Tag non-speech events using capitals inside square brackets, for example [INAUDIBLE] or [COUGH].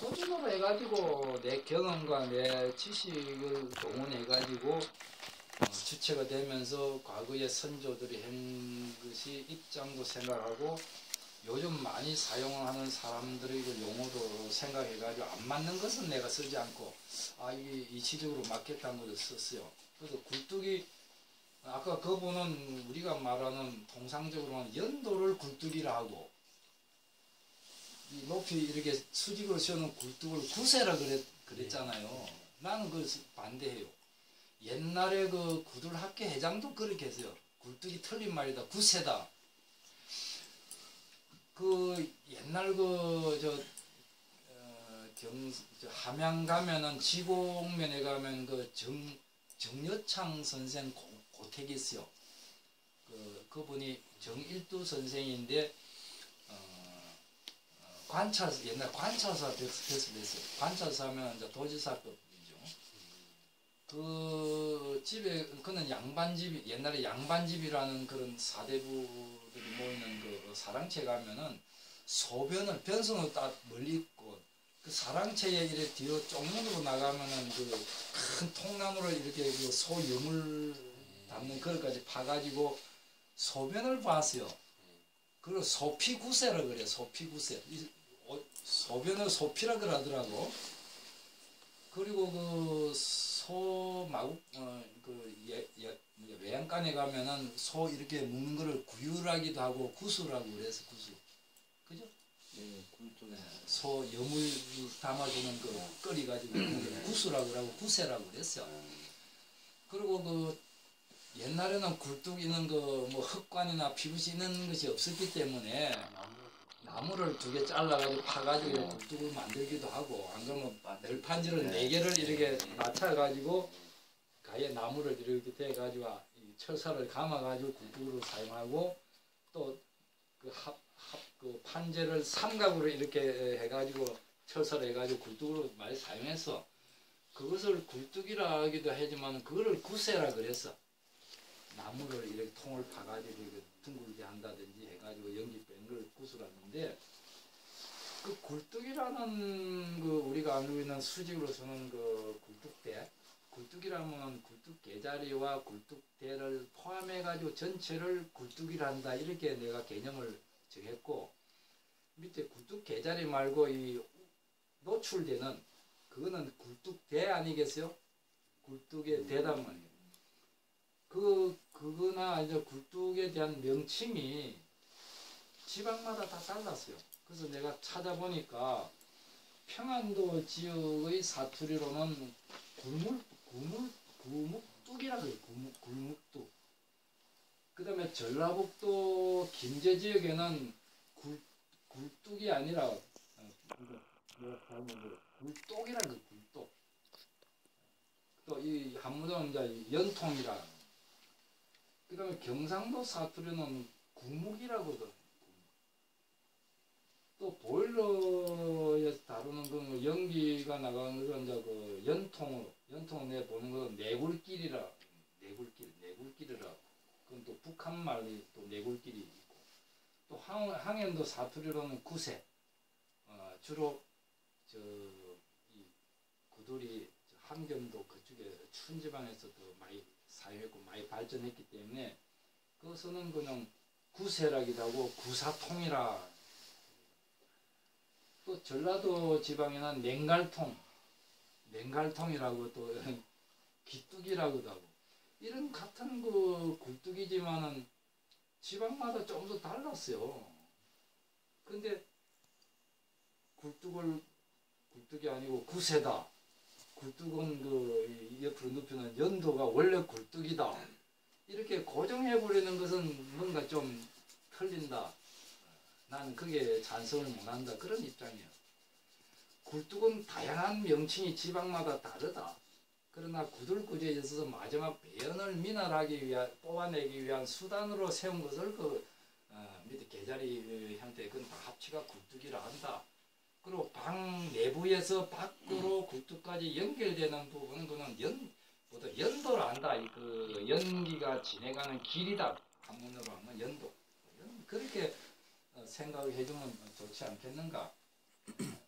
표준으로 해가지고 내 경험과 내 지식을 동원해가지고 어, 주체가 되면서 과거의 선조들이 한 것이 입장도 생각하고 요즘 많이 사용하는 사람들의 그 용어도 생각해가지고 안 맞는 것은 내가 쓰지 않고 아 이게 이치적으로 맞겠다는 것을 썼어요. 그래서 굴뚝이 아까 그분은 우리가 말하는 통상적으로는 연도를 굴뚝이라 하고 이 높이 이렇게 수직으로 씌우는 굴뚝을 구세라 그랬, 그랬잖아요. 나는 그걸 반대해요. 옛날에 그 구들학교 회장도 그렇게 했어요. 굴뚝이 틀린 말이다. 구세다. 그 옛날 그저 어, 경, 저 함양 가면은 지곡면에 가면 그 정, 정여창 선생 고, 고택이 있어요. 그, 그분이 정일두 선생인데, 관찰사, 옛날 관찰사 됐을 됐어요. 관찰사 하면 이제 도지사급이죠. 그 집에, 그는 양반집이, 옛날에 양반집이라는 그런 사대부들이 모이는 그 사랑채 가면은 소변을 변성을 딱 멀리 있고 그 사랑채에 이렇게 뒤로 쪽문으로 나가면은 그 큰 통나무를 이렇게 그 소염을 담는 그릇까지 파가지고 소변을 봤어요. 그리고 소피구세라 그래, 소피구세. 소변을 소피라 그러더라고. 그리고 그 소 마구 어그 예, 예, 외양간에 가면은 소 이렇게 먹는 거를 구유라기도 하고 구수라고 그래서 구수. 그죠? 네, 굴뚝에 소 여물 담아주는 그 끓여가지고 구수라고 그러고 구세라고 그랬어요. 그리고 그 옛날에는 굴뚝이는 그 뭐 흙관이나 피부시 있는 것이 없었기 때문에 나무를 두 개 잘라가지고 파가지고 굴뚝을 만들기도 하고 안 그러면 널판지를 네 개를 이렇게 맞춰가지고 가에 나무를 이렇게 대가지고 이 철사를 감아가지고 굴뚝으로 사용하고 또그 합, 합, 그 판재를 삼각으로 이렇게 해가지고 철사를 해가지고 굴뚝으로 많이 사용해서 그것을 굴뚝이라 하기도 하지만 그거를 구세라 그랬어. 나무를 이렇게 통을 파가지고 이렇게 둥글게 한다든지 해가지고 연기 뺀 걸 구슬하는데 그 굴뚝이라는 그 우리가 알고 있는 수직으로서는 그 굴뚝대 굴뚝이라면 굴뚝 개자리와 굴뚝대를 포함해 가지고 전체를 굴뚝이라 한다 이렇게 내가 개념을 정했고 밑에 굴뚝 개자리 말고 이 노출되는 그거는 굴뚝대 아니겠어요? 굴뚝의 대단 말이에요. 그 그거나 이제 굴뚝에 대한 명칭이 지방마다 다 달랐어요. 그래서 내가 찾아보니까 평안도 지역의 사투리로는 굴물 굴물 구묵뚝이라 그래요. 구묵 굴묵뚝. 그다음에 전라북도 김제 지역에는 굴 굴뚝이 아니라 어, 굴똑이라 그 굴똑. 또이 한무도는 이제 연통이라. 그다음에 경상도 사투리는 구묵이라고도. 또 보일러에서 다루는 그 연기가 나가는 건 이제 그 연통으로 연통 내 보는 건 내굴길이라 내굴길 내굴길이라. 그건 또 북한 말이 또 내굴길이 있고. 또 항, 항해도 사투리로는 구세. 어, 주로 저이저 함경도 그쪽에 추운 지방에서 더 많이 사용했고 많이 발전했기 때문에 그것은 그냥 하고 구사통이라 또 전라도 지방에는 냉갈통, 냉갈통이라고 또 [LAUGHS] 기뚝이라고도 하고 이런 같은 그 굴뚝이지만은 지방마다 조금 더 달랐어요. 근데 굴뚝을 굴뚝이 아니고 구세다. 굴뚝은 그 옆으로 눕히는 연도가 원래 굴뚝이다. 이렇게 고정해 버리는 것은 뭔가 좀 틀린다. 나는 그게 찬성을 못한다 그런 입장이야. 굴뚝은 다양한 명칭이 지방마다 다르다. 그러나 구들구제에 있어서 마지막 배연을 미날하기 위한 뽑아내기 위한 수단으로 세운 것을 그 어, 밑에 개자리 형태 다 합치가 굴뚝이라 한다. 그리고 방 내부에서 밖으로 굴뚝까지 연결되는 부분은 그는 연 보다 연도를 안다. 이그 연기가 지내가는 길이다. 한문으로 하면 연도. 그렇게 어, 생각을 해주면 좋지 않겠는가? [CLEARS THROAT]